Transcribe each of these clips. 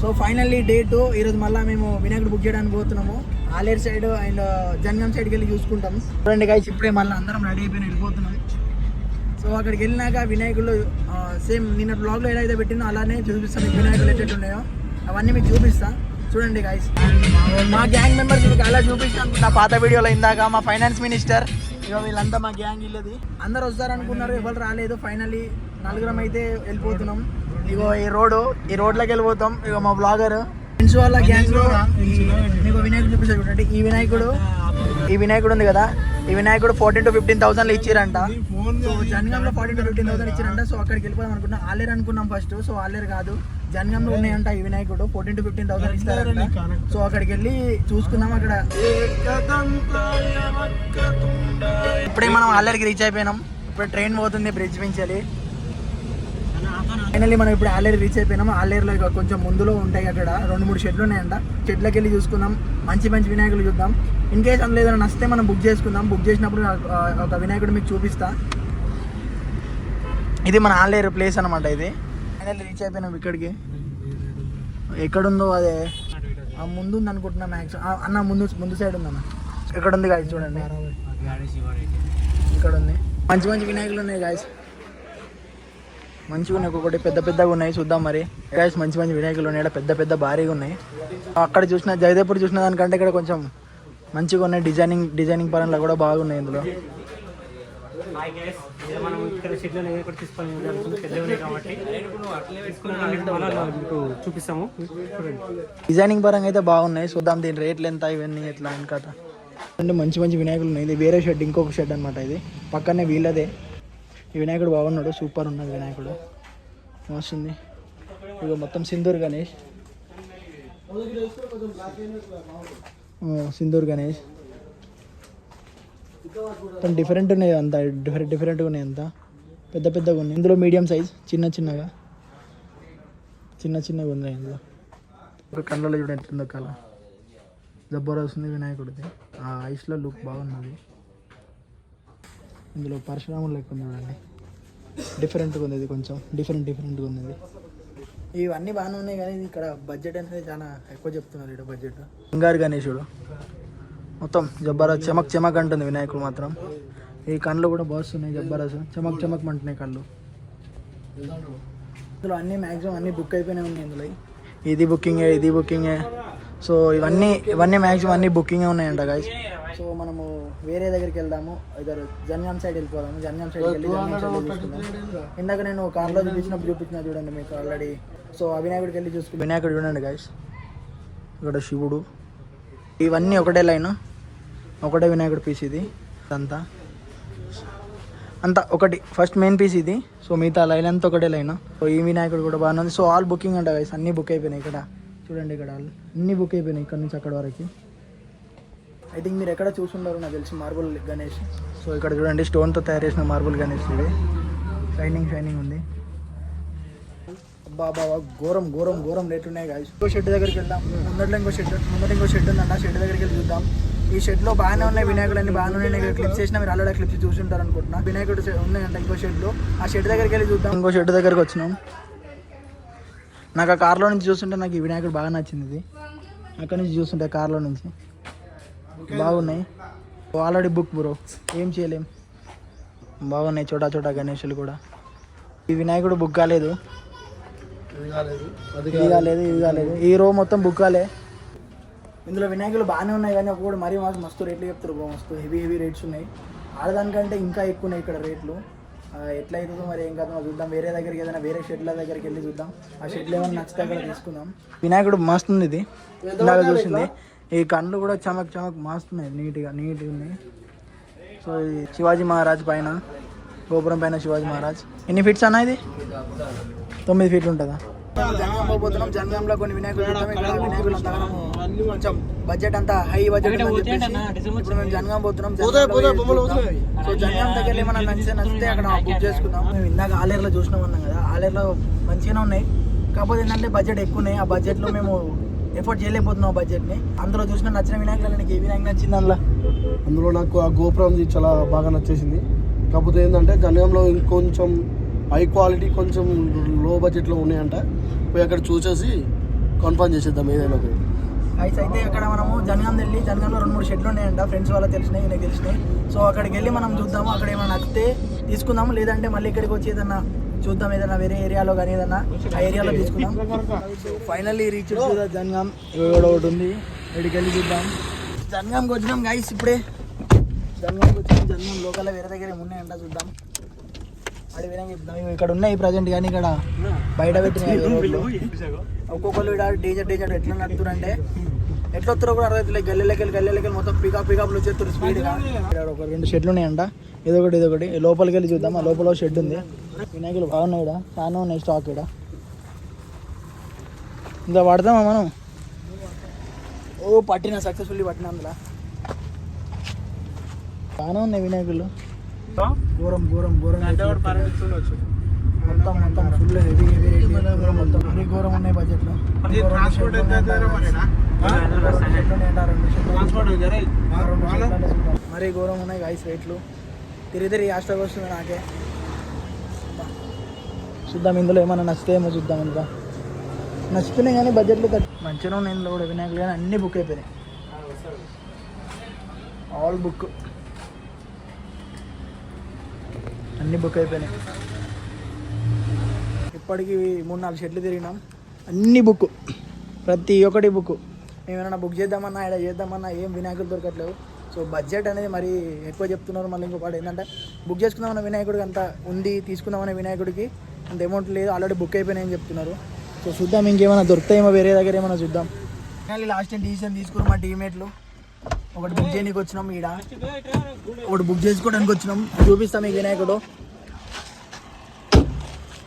So finally day ఈరోజు మళ్ళీ మేము వినాయకుడు బుక్ చేయడానికి పోతున్నాము. ఆలేరు సైడ్ అండ్ uh, జంగం సైడ్కి వెళ్ళి చూసుకుంటాం. చూడండి గైస్ ఇప్పుడే మళ్ళీ అందరం రెడీ అయిపోయిన వెళ్ళిపోతున్నాం సో అక్కడికి వెళ్ళినాక వినాయకుడు uh, సేమ్ నిన్న బ్లాగ్లో ఏదైతే అయితే పెట్టినో అలానే చూపిస్తాను మీకు వినాయకులు ఎట్లా ఉన్నాయో. అవన్నీ మీకు చూపిస్తాను చూడండి గైస్ మా గ్యాంగ్ మెంబర్స్ మీకు అలా చూపిస్తాను నా పాత వీడియోలో ఇందాక మా ఫైనాన్స్ మినిస్టర్ ఇక వీళ్ళంతా మా గ్యాంగ్ ఇల్లది అందరు వస్తారనుకున్నారు ఎవరు రాలేదు. ఫైనల్లీ నలుగురం అయితే వెళ్ళిపోతున్నాం. ఇగో ఈ రోడ్డు ఈ రోడ్లోకి వెళ్ళిపోతాం. ఇగో మా బ్లాగర్ ఫ్రెండ్స్ వాళ్ళ గ్యాంగ్లో మీకు వినాయకుడు చూపిస్తారు చూడండి. ఈ వినాయకుడు ఈ వినాయకుడు ఉంది కదా? ఈ వినాయకుడు ఫోర్టీన్ టు ఫిఫ్టీన్ థౌసండ్ ఇచ్చిరంట. సో జనగాంలో ఫార్టీన్ టు ఫిఫ్టీన్ థౌసండ్ ఇచ్చారంట. సో అక్కడికి వెళ్ళిపోదాం అనుకున్నాం. ఆలేరు అనుకున్నాం ఫస్ట్ సో ఆలేరు కాదు జనగాంలో ఉన్నాయంట ఈ వినాయకుడు. ఫోర్టీన్ టు ఫిఫ్టీన్ థౌసండ్ ఇస్తారంట. సో అక్కడికి వెళ్ళి చూసుకుందాం అక్కడ. ఇప్పుడే మనం ఆలేరుకి రీచ్ అయిపోయినాం. ఇప్పుడు ట్రైన్ పోతుంది బ్రిడ్జ్ మించాలి ఫైనల్లీ మనం ఇప్పుడు ఆలేరు రీచ్ అయిపోయినాం ఆలేరులో కొంచెం ముందులో ఉంటాయి అక్కడ. రెండు మూడు షెడ్లు ఉన్నాయంట. షెడ్లకి వెళ్ళి చూసుకుందాం. మంచి మంచి వినాయకులు చూద్దాం. ఇన్ కేస్ అందులో ఏదైనా నచ్చితే మనం బుక్ చేసుకుందాం. బుక్ చేసినప్పుడు ఒక వినాయకుడు మీకు చూపిస్తా. ఇది మన ఆలేరు ప్లేస్ అనమాట ఇది. ఫైనల్లీ రీచ్ అయిపోయినాం ఇక్కడికి. ఎక్కడుందో అదే. ఆ ముందు ఉంది అనుకుంటున్నా మ్యాక్స్ అన్న ముందు ముందు సైడ్ ఉందన్న. ఎక్కడ ఉంది గాయస్ చూడండి ఇక్కడ ఉంది మంచి మంచి వినాయకులు ఉన్నాయి గాయస్ మంచిగా ఉన్నాయి ఒక్కొక్కటి పెద్ద పెద్దగా ఉన్నాయి చూద్దాం మరి. గాయస్ మంచి మంచి వినాయకులు ఉన్నాయి పెద్ద పెద్ద భారీగా ఉన్నాయి. అక్కడ చూసిన జయదేపూర్ చూసిన దానికంటే ఇక్కడ కొంచెం మంచిగా ఉన్నాయి డిజైనింగ్ డిజైనింగ్ పరంగా కూడా బాగున్నాయి ఇందులో. మనం ఇక్కడ తీసుకొని పెద్దవి కాబట్టి మీకు చూపిస్తాము. చూడండి. డిజైనింగ్ పరంగా అయితే బాగున్నాయి. చూద్దాం దీని రేట్లు ఎంత ఇవన్నీ ఎట్లా అని కథ. అంటే మంచి మంచి వినాయకులు ఉన్నాయి. ఇది వేరే షెడ్ ఇంకొక షెడ్ అనమాట ఇది. పక్కనే వీళ్ళదే. ఈ వినాయకుడు బాగున్నాడు సూపర్ ఉన్నది వినాయకుడు. వస్తుంది ఇక మొత్తం సింధూర్ గణేష్. సింధూర్ గణేష్. మొత్తం డిఫరెంట్ ఉన్నాయి అంతా డిఫరెంట్ డిఫరెంట్గా ఉన్నాయి అంతా. పెద్ద పెద్దగా ఉన్నాయి. ఇందులో మీడియం సైజ్ చిన్న చిన్నగా. చిన్న చిన్నగా ఉన్నాయి ఇందులో. ఒక కళ్ళలో చూడండి ఎట్లుందో కళ. జబ్బర్ వస్తుంది వినాయకుడిది. ఆ ఐస్లో లుక్ బాగున్నది. ఇందులో పరశురాముడు లెక్క ఉంది చూడండి డిఫరెంట్గా ఉంది ఇది కొంచెం. డిఫరెంట్ డిఫరెంట్గా ఉంది. ఇది ఇవన్నీ బాగానే ఉన్నాయి కానీ ఇక్కడ బడ్జెట్ అనేది చాలా ఎక్కువ చెప్తున్నారు ఇక్కడ బడ్జెట్ బంగారు గణేశుడు మొత్తం జబ్బరస్ చెమక్ చెమక్ అంటుంది వినాయకుడు మాత్రం. ఈ కళ్ళు కూడా బాగున్నాయి జబ్బరస్ చెమక్ చెమక్ అంటున్నాయి కళ్ళు. ఇందులో అన్ని మ్యాక్సిమం అన్ని బుక్ అయిపోయినాయి ఉన్నాయి ఇందులో. ఇది బుకింగే ఇది బుకింగే సో ఇవన్నీ ఇవన్నీ మ్యాక్సిమం అన్ని బుకింగే ఉన్నాయంట గాయస్ సో మనము వేరే దగ్గరికి వెళ్దాము. ఇద్దరు జన్యాం సైడ్ వెళ్ళిపోదాము. జన్యాం సైడ్ వెళ్ళి జన్యాం సైడ్ చూసుకుందాం. ఇందాక నేను కార్లో చూపించినప్పుడు చూపించిన చూడండి మీకు ఆల్రెడీ సో ఆ వినాయకుడికి వెళ్ళి చూసుకుంటాం వినాయకుడు చూడండి గాయస్ ఇక్కడ శివుడు. ఇవన్నీ ఒకటే లైన్. ఒకటే వినాయకుడు పీస్ ఇది. అంతా అంతా ఒకటి. ఫస్ట్ మెయిన్ పీస్ ఇది. సో మిగతా లైన్ అంతా ఒకటే లైన్ సో ఈ వినాయకుడు కూడా బాగానే ఉంది. సో ఆల్ బుకింగ్ అంట guys. అన్నీ బుక్ అయిపోయినాయి ఇక్కడ. చూడండి ఇక్కడ. అన్నీ బుక్ అయిపోయినాయి ఇక్కడ నుంచి అక్కడ వరకు. ఐ థింక్ మీరు ఎక్కడ చూసుంటారు నాకు తెలిసి మార్బుల్ గణేష్. సో ఇక్కడ చూడండి స్టోన్తో తయారు చేసిన మార్బుల్ గణేష్ ఇది. షైనింగ్ షైనింగ్ ఉంది. బాబా ఘోరం ఘోరం ఘోరం రేట్లు ఉన్నాయి కాదు ఇంకో షెడ్ దగ్గరికి వెళ్దాం. ముందట్లో ఇంకో షెడ్ ముందర ఇంకో షెడ్ ఉందంట షెడ్ దగ్గరికి వెళ్ళి చూద్దాం. ఈ షెడ్లో బాగానే ఉన్నాయి వినాయకుడు అన్ని బాగానే ఉన్నాయి. క్లిప్స్ చేసిన మీరు ఆల్రెడీ క్లిప్స్ చూసుంటారు అనుకుంటున్నా. వినాయకుడు ఉన్నాయంట ఇంకో షెడ్లో ఆ షెడ్ దగ్గరికి వెళ్ళి చూద్దాం. ఇంకో షెడ్ దగ్గరికి వచ్చినాం. నాకు ఆ కార్లో నుంచి చూస్తుంటే నాకు ఈ వినాయకుడు బాగా నచ్చింది ఇది. అక్కడ నుంచి చూస్తుంటే కార్లో నుంచి. బాగున్నాయి. ఆల్రెడీ బుక్ బ్రో ఏం చేయలేం. బాగున్నాయి చోటా చోటా గణేషులు కూడా. ఈ వినాయకుడు బుక్ కాలేదు. ఇది కాలేదు ఇది కాలేదు. ఈ రో మొత్తం బుక్ కాలే. ఇందులో వినాయకులు బాగానే ఉన్నాయి కానీ ఒక్కొక్కటి మరీ మాకు మస్తు రేట్లు చెప్తారు బ్రో మస్తు హెవీ హెవీ రేట్స్ ఉన్నాయి. ఆడదానికంటే ఇంకా ఎక్కువ ఉన్నాయి ఇక్కడ రేట్లు ఎట్లా అవుతుందో మరి ఏం కాదో చూద్దాం. వేరే దగ్గరికి ఏదైనా వేరే షెడ్ల దగ్గరికి వెళ్ళి చూద్దాం. ఆ షెడ్లు ఏమైనా నచ్చితే అక్కడ తీసుకుందాం. వినాయకుడు మస్తు ఉంది ఇది. ఇందాక చూసింది. ఈ కళ్ళు కూడా చమక్ చమక్ మస్తున్నాయి నీట్గా నీట్గా ఉన్నాయి. సో ఇది శివాజీ మహారాజ్ పైన గోపురం పైన శివాజీ మహారాజ్. ఎన్ని ఫీట్స్ అన్న ఇది? తొమ్మిది ఫీట్లు ఉంటుందా? జనగాం పోతున్నాం జనగాంలో కొన్ని వినాయకులు. ఇక్కడ కొంచెం బడ్జెట్ అంతా హై బడ్జెట్ చెప్పేసి ఇప్పుడు మేము జనగాం పోతున్నాం జనగాంలో. సో జనగాం దగ్గర ఏమైనా నచ్చితే నచ్చితే అక్కడ బుక్ చేసుకుందాం. మేము ఇందాక ఆలేరులో చూసినాం అన్నాం కదా ఆలేరులో మంచిగానే ఉన్నాయి. కాకపోతే ఏంటంటే బడ్జెట్ ఎక్కువ ఉన్నాయి. ఆ బడ్జెట్లో మేము ఎఫోర్డ్ చేయలేకపోతున్నాం ఆ బడ్జెట్ని అందులో చూసిన నచ్చిన వినాయకులు నీకు ఏ వినాయకుడు నచ్చింది అందులో? అందులో నాకు ఆ గోపురంది చాలా బాగా నచ్చేసింది. కాకపోతే ఏంటంటే జనగాంలో ఇంకొంచెం హై క్వాలిటీ కొంచెం లో బడ్జెట్లో ఉన్నాయంట. పోయి అక్కడ చూసేసి కన్ఫర్మ్ చేసేద్దాం ఏదైనా ఒకటి. అయితే అయితే అక్కడ మనము జనగాం వెళ్ళి జనగాంలో రెండు మూడు షెడ్లు ఉన్నాయంట. ఫ్రెండ్స్ వాళ్ళకి తెలిసినాయి నాకు తెలిసినాయి సో అక్కడికి వెళ్ళి మనం చూద్దాము అక్కడ ఏమైనా నచ్చితే తీసుకుందాము. లేదంటే మళ్ళీ ఇక్కడికి వచ్చి ఏదన్నా చూద్దాం ఏదైనా వేరే ఏరియాలో కానీ ఏదన్నా ఆ ఏరియాలో తీసుకుందాం. ఫైనల్లీ రీచ్ జనగాం ఇక్కడ ఒకటి ఉంది. ఇక్కడికి వెళ్ళి చూద్దాం. జనగాంకి వచ్చినాం గైస్ ఇప్పుడే. జనగాంకి వచ్చినాం జనగాం లోకల్ వేరే దగ్గర ఉన్నాయంట చూద్దాం. ఇవి ఇక్కడ ఉన్నాయి ప్రజెంట్ కానీ ఇక్కడ బయట పెట్టినాయి రోడ్లు. ఒక్కొక్కరు ఇక్కడ డీజర్ డీజర్ ఎట్లా నడుతున్నారు అంటే ఎట్లా వస్తారో కూడా అర్థం గల్లెలకి గల్లెలకి మొత్తం పికప్ పికప్లు వచ్చేస్తారు స్పీడ్ ఇక్కడ ఒక రెండు షెడ్లు ఉన్నాయంట. ఏదో ఒకటి ఏదో ఒకటి. లోపలికి వెళ్ళి చూద్దాం ఆ లోపల షెడ్ ఉంది. వినాయకులు బాగున్నాయి ఇక్కడ. చాలా ఉన్నాయి స్టాక్ ఇక్కడ. ఇంకా పడదామా మనం? ఓ పట్టిన సక్సెస్ఫుల్లీ పట్టిన అందులో. బాగానే ఉన్నాయి వినాయకులు. ఘోరం ఘోరం ఘోరం. మొత్తం మొత్తం ఫుల్ హెవీ హెవీ ఘోరం ఉన్నాయి బడ్జెట్లో మరీ ఘోరం ఉన్నాయి గైస్ రేట్లు తిరిగి తిరిగి హాస్టల్ వస్తుంది నాకే. చూద్దాం ఇందులో ఏమైనా నచ్చితేమో చూద్దాం ఇంకా నచ్చుతున్నాయి కానీ బడ్జెట్లో మంచిగా ఉన్నాయి ఇందులో కూడా వినాయకులు కానీ అన్నీ బుక్ అయిపోయినాయి. ఆల్ బుక్ అన్నీ బుక్ అయిపోయినాయి. ఇప్పటికి మూడు నాలుగు షెట్లు తిరిగినాం. అన్ని బుక్ ప్రతి ఒక్కటి బుక్ మేము ఏమైనా బుక్ చేద్దామన్నా ఇక్కడ చేద్దామన్నా ఏం వినాయకుడు దొరకట్లేవు సో బడ్జెట్ అనేది మరి ఎక్కువ చెప్తున్నారు మళ్ళీ ఇంకో ఏంటంటే బుక్ చేసుకుందామన్న వినాయకుడికి అంత ఉంది తీసుకుందామనే వినాయకుడికి అంత అమౌంట్ లేదు ఆల్రెడీ బుక్ అయిపోయినాయని చెప్తున్నారు. సో చూద్దాం ఇంకేమైనా దొరుకుతాయేమో వేరే దగ్గర ఏమైనా చూద్దాం. లాస్ట్ టైం డిసిషన్ తీసుకున్నాం మా టీమేట్లు ఒకటి బుక్ చేయడానికి వచ్చినాం ఈడ. ఒకటి బుక్ చేసుకోవడానికి వచ్చినాం. చూపిస్తాం ఈ వినాయకుడు.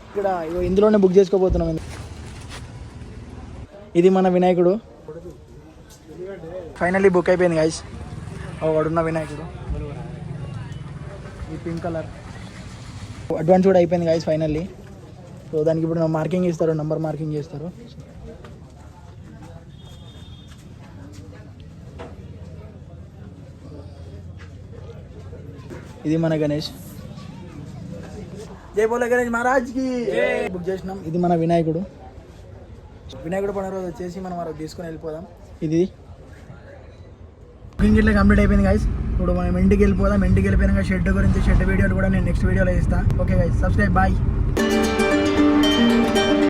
ఇక్కడ ఇందులోనే బుక్ చేసుకోబోతున్నాం. ఇది మన వినాయకుడు. ఫైనల్లీ బుక్ అయిపోయింది గాయస్ ఒకడున్న వినాయకుడు. ఈ పింక్ కలర్ అడ్వాన్స్ కూడా అయిపోయింది గాయస్ ఫైనల్లీ సో దానికి ఇప్పుడు మార్కింగ్ ఇస్తారు నంబర్ మార్కింగ్ చేస్తారు. ఇది మన గణేష్. జై గణేష్ మహారాజ్కి. బుక్ చేసినాం. ఇది మన వినాయకుడు. వినాయకుడు పండుగ రోజు వచ్చేసి మనం తీసుకుని తీసుకొని వెళ్ళిపోదాం. ఇది బుకింగ్ ఇట్లా కంప్లీట్ అయిపోయింది గైస్ ఇప్పుడు మనం ఇంటికి వెళ్ళిపోదాం. ఇంటికి వెళ్ళిపోయినాక షెడ్ గురించి షెడ్ వీడియోలు కూడా నేను నెక్స్ట్ వీడియోలో ఇస్తాను ఓకే గైస్ సబ్స్క్రైబ్ బాయ్